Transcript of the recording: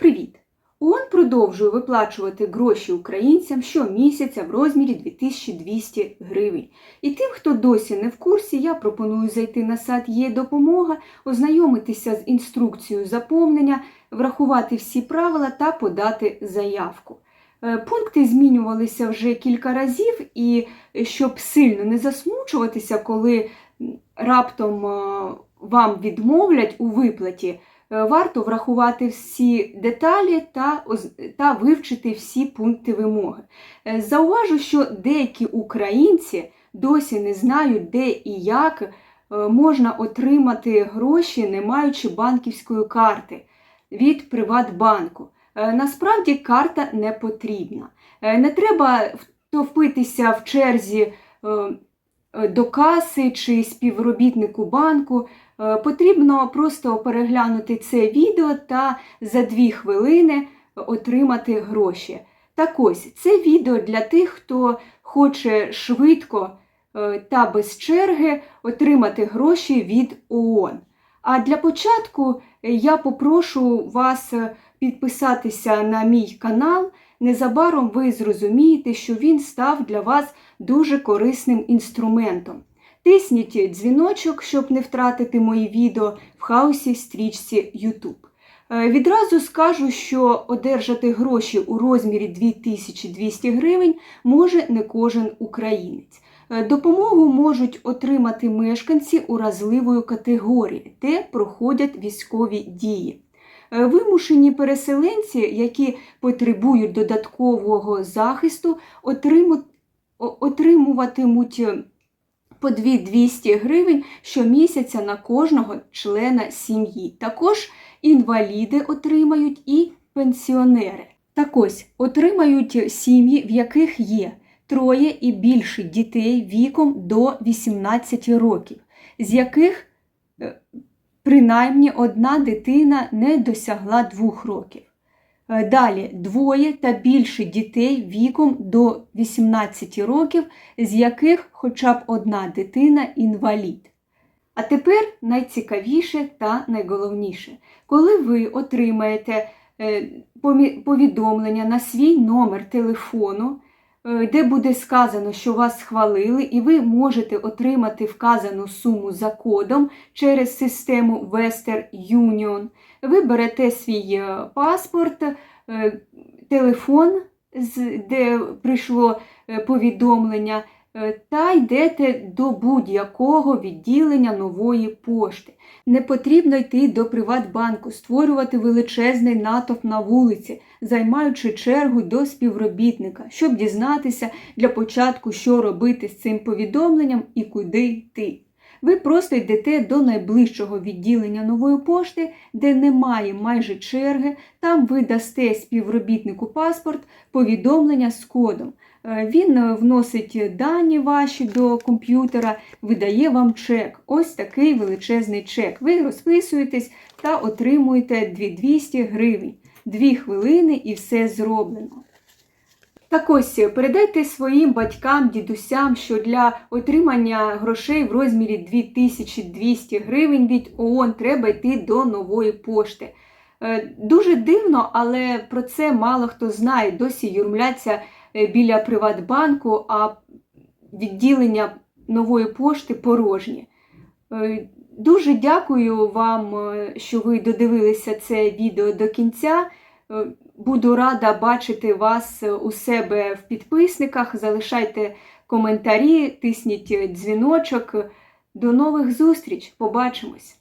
привіт! ООН продовжує виплачувати гроші українцям щомісяця в розмірі 2200 гривень. І тим, хто досі не в курсі, я пропоную зайти на сайт Є допомога, ознайомитися з інструкцією заповнення, врахувати всі правила та подати заявку. Е, Пункти змінювалися вже кілька разів, і щоб сильно не засмучуватися, коли раптом е, вам відмовлять у виплаті, варто врахувати всі деталі та, та вивчити всі пункти вимоги. Е, Зауважу, що деякі українці досі не знають, де і як е, можна отримати гроші, не маючи банківської карти від Приватбанку. Е, Насправді карта не потрібна. Е, Не треба втовпитися в черзі е, е, до каси чи співробітнику банку. Е, Потрібно просто переглянути це відео та за дві хвилини отримати гроші. Так ось, це відео для тих, хто хоче швидко е, та без черги отримати гроші від ООН. А для початку е, я попрошу вас е, підписатися на мій канал. Незабаром ви зрозумієте, що він став для вас дуже корисним інструментом. Тисніть дзвіночок, щоб не втратити мої відео в хаосі стрічці YouTube. Е, Відразу скажу, що одержати гроші у розмірі 2200 гривень може не кожен українець. Е, Допомогу можуть отримати мешканці уразливої категорії, де проходять військові дії. Е, Вимушені переселенці, які потребують додаткового захисту, отримуватимуть е, по 2200 гривень щомісяця на кожного члена сім'ї. Також інваліди отримають і пенсіонери. Так ось отримають сім'ї, в яких є троє і більше дітей віком до 18 років, з яких е, принаймні одна дитина не досягла двох років. Е, Далі двоє та більше дітей віком до 18 років, з яких хоча б одна дитина інвалід. А тепер найцікавіше та найголовніше. Коли ви отримаєте е, повідомлення на свій номер телефону, де буде сказано, що вас схвалили, і ви можете отримати вказану суму за кодом через систему Western Union, ви берете свій е, паспорт, е, телефон, де прийшло е, повідомлення, е, та йдете до будь-якого відділення нової пошти. Не потрібно йти до Приватбанку, створювати величезний натовп на вулиці, займаючи чергу до співробітника, щоб дізнатися для початку, що робити з цим повідомленням і куди йти. Ви просто йдете до найближчого відділення нової пошти, де немає майже черги. Там ви дасте співробітнику паспорт, повідомлення з кодом. Е, Він е, вносить дані ваші до комп'ютера, видає вам чек. Ось такий величезний чек. Ви розписуєтесь та отримуєте 2200 гривень. Дві хвилини і все зроблено. Так ось передайте своїм батькам, дідусям, що для отримання грошей в розмірі 2200 гривень від ООН треба йти до нової пошти. Е, Дуже дивно, але про це мало хто знає. Досі юрмляться е, біля Приватбанку, а відділення нової пошти порожні. Е, Дуже дякую вам, е, що ви додивилися це відео до кінця. Е, Буду рада бачити вас е, у себе в підписниках. Залишайте коментарі, тисніть дзвіночок. До нових зустріч! Побачимось!